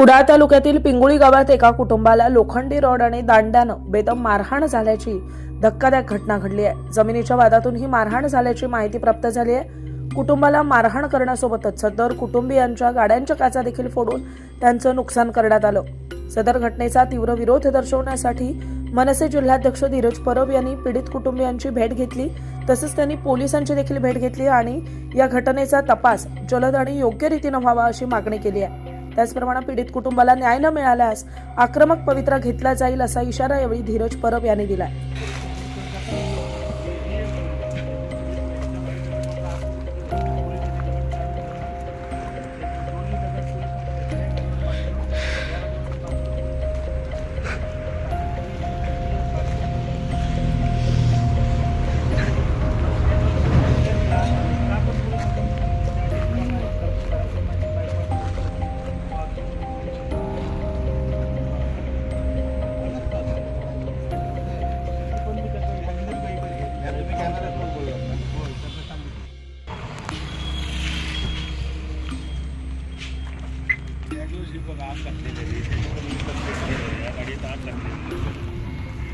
कुडाळ तालुक्यातील पिंगुळी गावात एका कुटुंबाला लोखंडी रॉड आणि दांड्यानं बेदम मारहाण झाल्याची धक्कादायक घटना घडली आहे. जमिनीच्या वादातून ही मारहाण झाल्याची माहिती प्राप्त झाली आहे. कुटुंबाला मारहाण करण्यासोबतच सदर कुटुंबियांच्या गाड्यांच्या काचा देखील फोडून त्यांचं नुकसान करण्यात आलं. सदर घटनेचा तीव्र विरोध दर्शवण्यासाठी मनसे जिल्हाध्यक्ष धीरज परब यांनी पीडित कुटुंबियांची भेट घेतली. तसंच त्यांनी पोलिसांची देखील भेट घेतली आणि या घटनेचा तपास जलद आणि योग्य रीतीनं व्हावा अशी मागणी केली आहे. त्याचप्रमाणे पीडित कुटुंबाला न्याय न मिळाल्यास आक्रमक पवित्रा घेतला जाईल असा इशारा यावेळी धीरज परब यांनी दिलाय.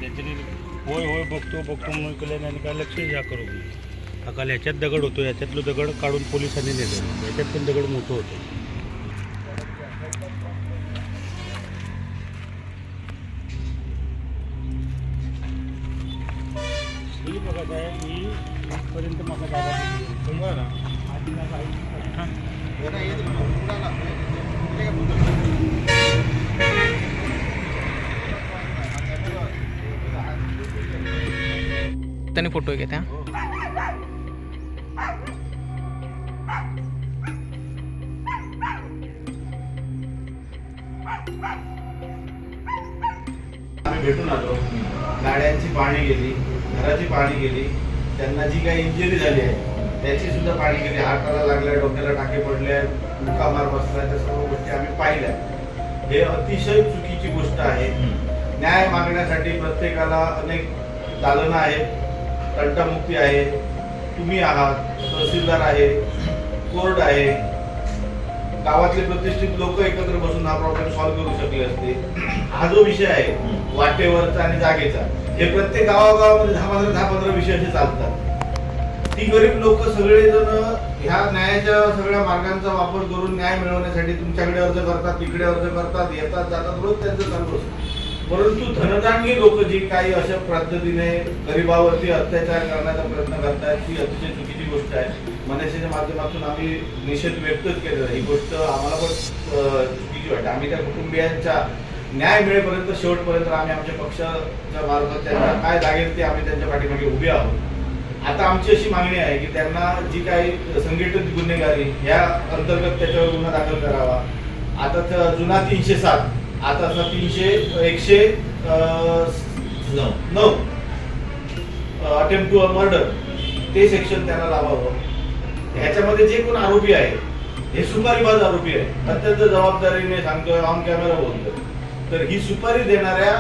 त्याच्याने होय होय बघतो बघतो म्हणून केल्याने आणि काय लक्ष या करू हा काल ह्याच्यात दगड होतो. याच्यातलं दगड काढून पोलिसांनी नेलं याच्यात पण दगड मोठं होतं. बघत बघा मी इथपर्यंत माझा दादा आधी माझा आई हां त्यांनी फोटो घेत्या आम्ही भेटून आलो. गाड्यांची पाहणी केली घराची पाहणी केली त्यांना जी काही इंजुरी झाली आहे त्याची सुद्धा पाहणी केली हाताला लागल्या डोक्याला टाके पडले मुका मार बसला त्या सर्व गोष्टी आम्ही पाहिल्या. हे अतिशय चुकीची गोष्ट आहे. न्याय मागण्यासाठी प्रत्येकाला अनेक दालनं आहेत. तंटामुक्ती आहे. तुम्ही आहात तहसीलदार आहे कोर्ट आहे. गावातले प्रतिष्ठित लोक एकत्र बसून हा प्रॉब्लेम सॉल्व्ह करू शकले असते. हा जो विषय आहे वाटेवरचा आणि जागेचा हे प्रत्येक गावागावामध्ये दहा पंधरा दहा पंधरा विषय असे चालतात. ती गरीब लोक सगळेजण ह्या न्यायाच्या सगळ्या मार्गांचा वापर करून न्याय मिळवण्यासाठी तुमच्याकडे अर्ज करतात तिकडे अर्ज करतात येतात जातात रोज त्यांचं चालू असतं. परंतु धनदानगी लोक जी काही अशा पद्धतीने गरिबावरती अत्याचार करण्याचा प्रयत्न करतात ही अतिशय चुकीची गोष्ट आहे. मनसेच्या माध्यमातून आम्ही निषेध व्यक्तच केलेला ही गोष्ट आम्हाला पण चुकीची वाटते. आम्ही त्या कुटुंबियांच्या न्याय मिळेपर्यंत शेवटपर्यंत आम्ही आमच्या पक्षाच्या मार्फत त्यांना काय लागेल ते आम्ही त्यांच्या पाठीमागे उभे आहोत. आता आमची अशी मागणी आहे की त्यांना जी काही संघटित गुन्हेगारी या अंतर्गत त्याच्यावर गुन्हा दाखल करावा. आता जुना तीनशे सात आता असा तीनशे एकशे अं, नऊ. अटेम्प्ट टू मर्डर ते सेक्शन त्यांना लावावं. ह्याच्यामध्ये जे कोण आरोपी आहे हे सुपारीबाज आरोपी आहे. अत्यंत जबाबदारीने सांगतोय ऑन कॅमेरा बोलतोय तर ही सुपारी देणाऱ्या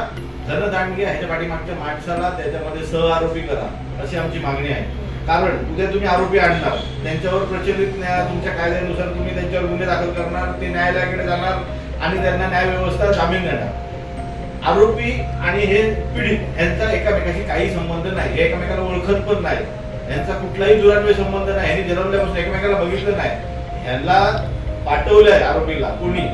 धनदांडगे ह्याच्या पाठीमागच्या माणसाला त्याच्यामध्ये सह आरोपी करा अशी आमची मागणी आहे. कारण उद्या तुम्ही आरोपी आणणार त्यांच्यावर प्रचलित न्याय तुमच्या कायद्यानुसार तुम्ही त्यांच्यावर गुन्हे दाखल करणार ते न्यायालयाकडे जाणार आणि त्यांना न्यायव्यवस्था जामीन देणार. आरोपी आणि हे पीडित यांचा एकामेकाशी काही संबंध नाही. हे एकमेकाला ओळखत पण नाही. यांचा कुठलाही दुरान्वय संबंध नाही. यांनी जन्मल्यापासून एकमेकाला बघितलं नाही. ह्यांना पाठवलंय आरोपीला कोणी?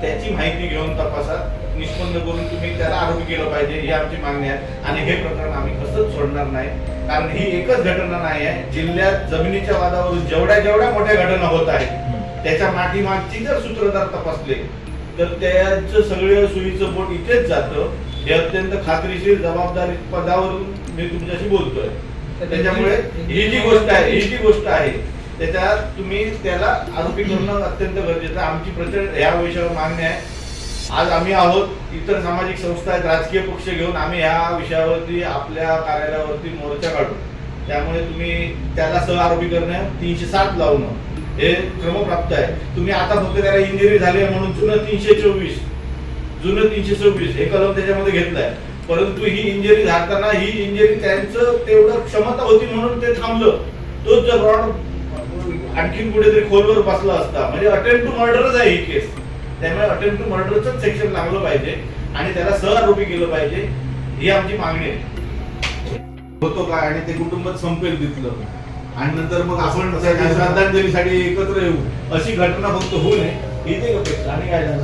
त्याची माहिती घेऊन तपासात निष्पन्न करून तुम्ही त्याला आरोपी केलं पाहिजे. ही आमची मागणी आहे. आणि हे प्रकरण आम्ही कसंच सोडणार नाही. कारण ही एकच घटना नाही आहे. जिल्ह्यात जमिनीच्या वादावरून जेवढ्या जेवढ्या मोठ्या घटना होत आहेत त्याच्या माठीमागची जर सूत्रधार तपासले तर त्याचं सगळं सुईचं पोट इथेच जातं. हे अत्यंत खात्रीशीर जबाबदारी पदावरून मी तुमच्याशी बोलतोय. त्याच्यामुळे ही जी गोष्ट आहे ही जी गोष्ट आहे त्याच्यात तुम्ही त्याला आरोपी करणं अत्यंत गरजेचं आहे. आमची प्रचंड या विषयावर मागणी आहे. आज आम्ही आहोत इतर सामाजिक संस्था आहेत राजकीय पक्ष घेऊन आम्ही ह्या विषयावरती आपल्या कार्यालयावरती मोर्चा काढू. त्यामुळे तुम्ही त्याला सह आरोपी करणं तीनशे सात लावणं. हे क्रमप्राप्त आहे. तुम्ही आता फक्त त्याला इंजुरी झाली आहे म्हणून जुनं तीनशे चोवीस जुनं तीनशे सव्वीस हे कलम त्याच्यामध्ये घेतलाय. परंतु ही इंजुरी झाताना ही इंजुरी त्यांचं तेवढं क्षमता होती म्हणून ते थांबलं. तोच जर रॉड आणखीन कुठेतरी खोलवर बसला असता. म्हणजे अटेम्प्ट टू मर्डरच आहे ही केस त्यामुळे अटेम्प्ट टू मर्डरच सेक्शन लागलं पाहिजे आणि त्याला सहआरोपी केलं पाहिजे ही आमची मागणी आहे. होतो काय आणि ते कुटुंब संपेल तिथलं. आणि नंतर मग आपण श्रद्धांजलीसाठी एकत्र येऊ. अशी घटना फक्त होऊ नये. ही ते अपेक्षा आणि काय झालं